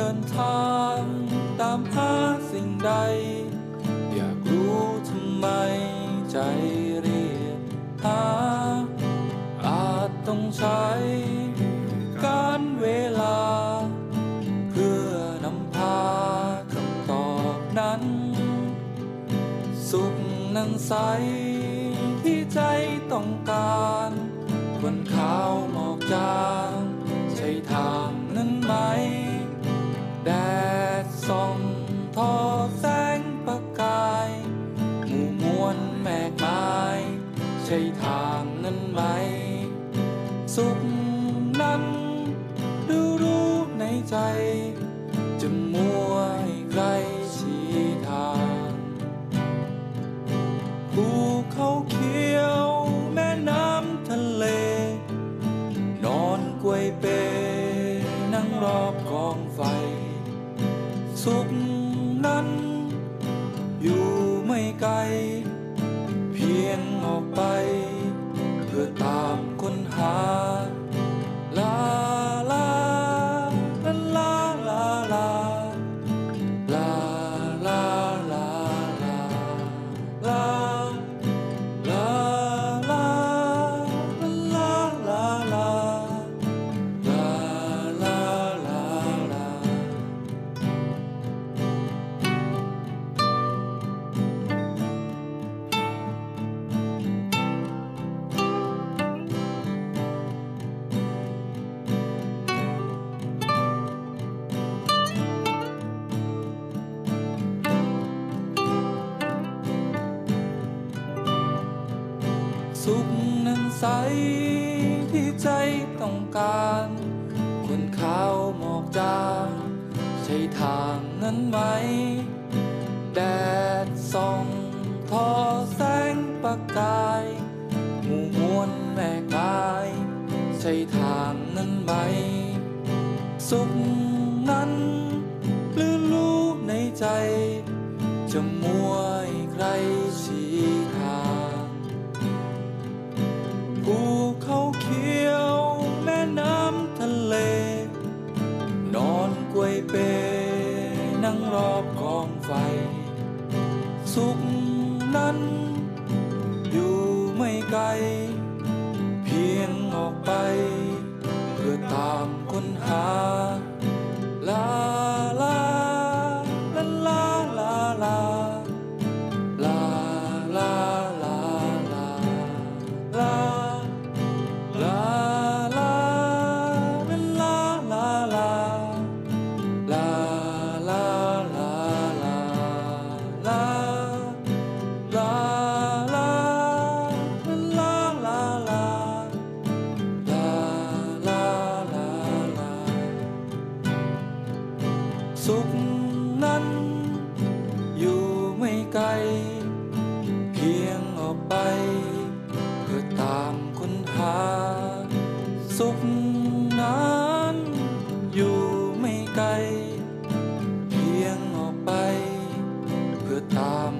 เดินทางตามหาสิ่งใด อยากรู้ทำไมใจเรียกหาอาจต้องใช้ การเวลา เพื่อนำพาคำตอบนั้น สุขนั้นใสที่ใจต้องการ วันขาวหมอกจางใช้ทาง ใช่ทางนั้นไหม สุขนั้นดูรู้ในใจ ตามคนหา สุขนั้นใสที่ใจต้องการ คนขาวหมอกจางใช่ทางนั้นไหม แดดส่องทอแสงประกายหมู่มวลแม่กายใช่ทางนั้นไหม สุขนั้นหรือรู้ในใจ จะมัวใครันอยู่ไม่ไกล เพียงออกไป เพื่อตามค้นหา สุขนั้น อยู่ไม่ไกล เพียงออกไป เพื่อตามคุณหา สุขนั้นอยู่ไม่ไกล เพียงออกไป เพื่อตาม